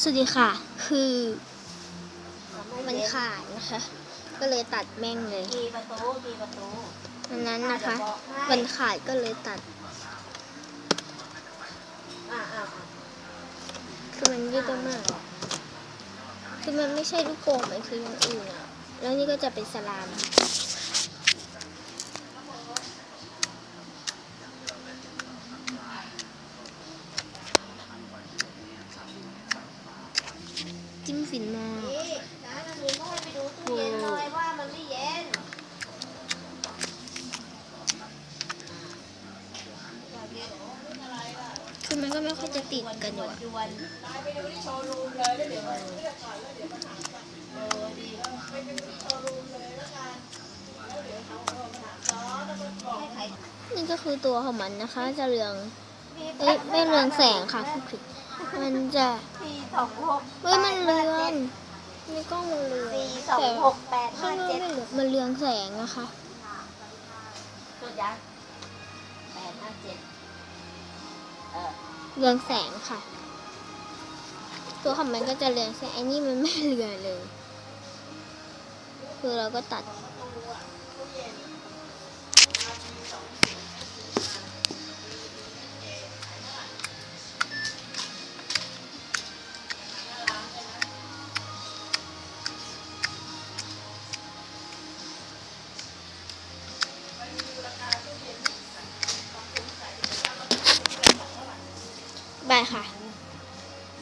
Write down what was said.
สวัสดีค่ะ คือมันขาดนะคะ ก็เลยตัดแม่งเลยกี่ประตูกี่ประตูอันนั้นนะคะ มันขาดก็เลยตัดคือมันยืดมากคือมันไม่ใช่ลูกโป่งมันคืออย่างอื่นอะแล้วนี่ก็จะเป็นสลาม จิ้มฟินมาก นี่นะนักเรียนก็ให้ไปดูตู้เย็นเลยว่ามันไม่เย็นคือมันก็ไม่ค่อยจะติดกันอยู่อะยวนไปดูที่โชว์รูมเลยแล้วเดี๋ยวมันเลือกก่อนแล้วเดี๋ยวมันหากันเออดีไปดูที่โชว์รูมเลยแล้วกันแล้วเดี๋ยวเขาเอามาหาซอสแล้วก็บอกให้ใครนี่ก็คือตัวของมันนะคะ จะเรือง เอ้ย ไม่เรืองแสงค่ะพูดผิด มันจะสี่สองหกเฮ้ยมันเรืองในกล้องมันเรืองสี่สองแต่หกแปดข้าห้างนอกเจ็ดไม่เรืองมันเรืองแสงนะคะสุดยังแปดห้าเจ็ดเออเรืองแสงค่ะ ตัวของมันก็จะเรืองแสงอันนี้มันไม่เรืองเลย คือเราก็ตัด 拜哈